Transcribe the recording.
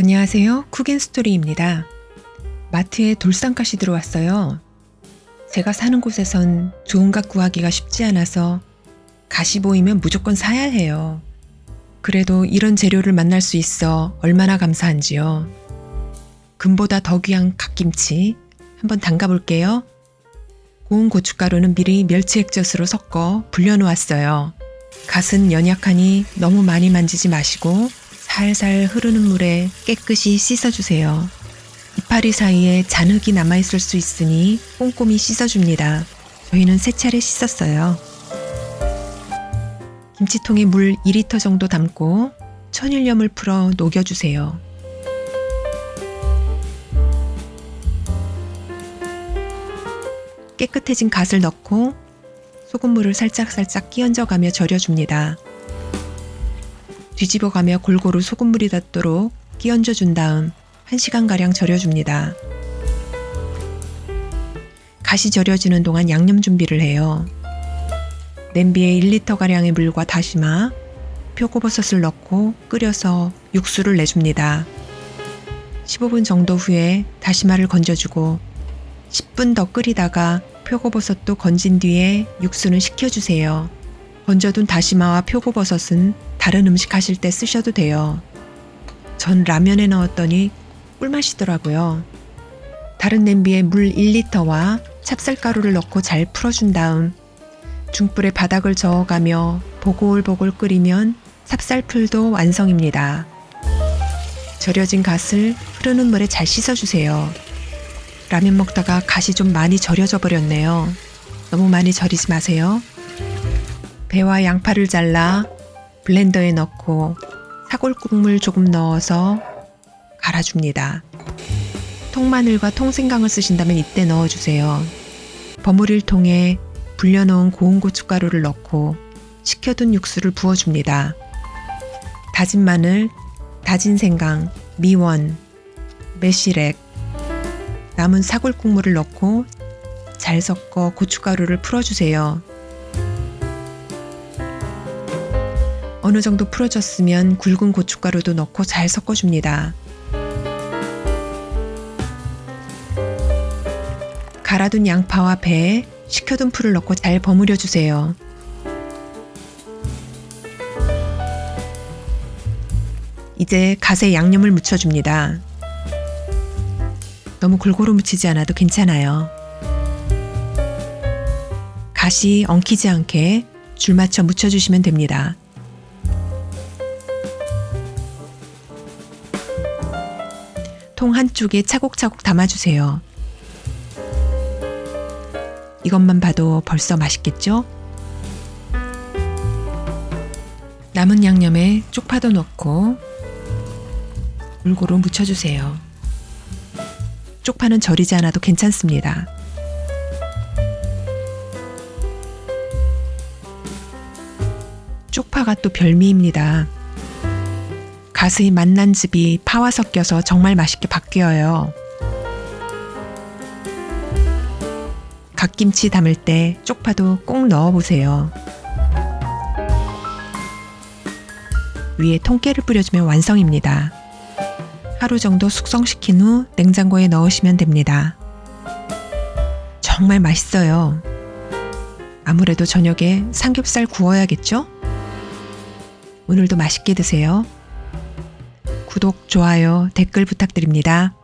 안녕하세요. 쿡앤스토리입니다. 마트에 돌산가시 들어왔어요. 제가 사는 곳에선 좋은 갓 구하기가 쉽지 않아서 가시 보이면 무조건 사야 해요. 그래도 이런 재료를 만날 수 있어 얼마나 감사한지요. 금보다 더 귀한 갓김치 한번 담가볼게요. 고운 고춧가루는 미리 멸치 액젓으로 섞어 불려놓았어요. 갓은 연약하니 너무 많이 만지지 마시고 살살 흐르는 물에 깨끗이 씻어주세요. 이파리 사이에 잔흙이 남아있을 수 있으니 꼼꼼히 씻어줍니다. 저희는 세 차례 씻었어요. 김치통에 물 2리터 정도 담고 천일염을 풀어 녹여주세요. 깨끗해진 갓을 넣고 소금물을 살짝살짝 끼얹어가며 절여줍니다. 뒤집어가며 골고루 소금물이 닿도록 끼얹어 준 다음 1시간가량 절여줍니다. 가시 절여지는 동안 양념 준비를 해요. 냄비에 1리터가량의 물과 다시마, 표고버섯을 넣고 끓여서 육수를 내줍니다. 15분 정도 후에 다시마를 건져주고 10분 더 끓이다가 표고버섯도 건진 뒤에 육수는 식혀주세요. 건져둔 다시마와 표고버섯은 다른 음식 하실 때 쓰셔도 돼요. 전 라면에 넣었더니 꿀맛이더라고요. 다른 냄비에 물 1리터와 찹쌀가루를 넣고 잘 풀어준 다음 중불에 바닥을 저어가며 보글보글 끓이면 찹쌀풀도 완성입니다. 절여진 갓을 흐르는 물에 잘 씻어주세요. 라면 먹다가 갓이 좀 많이 절여져 버렸네요. 너무 많이 절이지 마세요. 배와 양파를 잘라 블렌더에 넣고 사골국물 조금 넣어서 갈아줍니다. 통마늘과 통생강을 쓰신다면 이때 넣어주세요. 버무릴 통에 불려놓은 고운 고춧가루를 넣고 식혀둔 육수를 부어줍니다. 다진 마늘, 다진 생강, 미원, 매실액, 남은 사골 국물을 넣고 잘 섞어 고춧가루를 풀어주세요. 어느 정도 풀어졌으면 굵은 고춧가루도 넣고 잘 섞어줍니다. 갈아둔 양파와 배에 식혀둔 풀을 넣고 잘 버무려 주세요. 이제 갓에 양념을 묻혀줍니다. 너무 골고루 묻히지 않아도 괜찮아요. 갓이 엉키지 않게 줄 맞춰 묻혀주시면 됩니다. 통 한쪽에 차곡차곡 담아주세요. 이것만 봐도 벌써 맛있겠죠? 남은 양념에 쪽파도 넣고 골고루 묻혀주세요. 쪽파는 절이지 않아도 괜찮습니다. 쪽파가 또 별미입니다. 가스의 만난즙이 파와 섞여서 정말 맛있게 바뀌어요. 갓김치 담을 때 쪽파도 꼭 넣어보세요. 위에 통깨를 뿌려주면 완성입니다. 하루 정도 숙성시킨 후 냉장고에 넣으시면 됩니다. 정말 맛있어요. 아무래도 저녁에 삼겹살 구워야겠죠? 오늘도 맛있게 드세요. 구독, 좋아요, 댓글 부탁드립니다.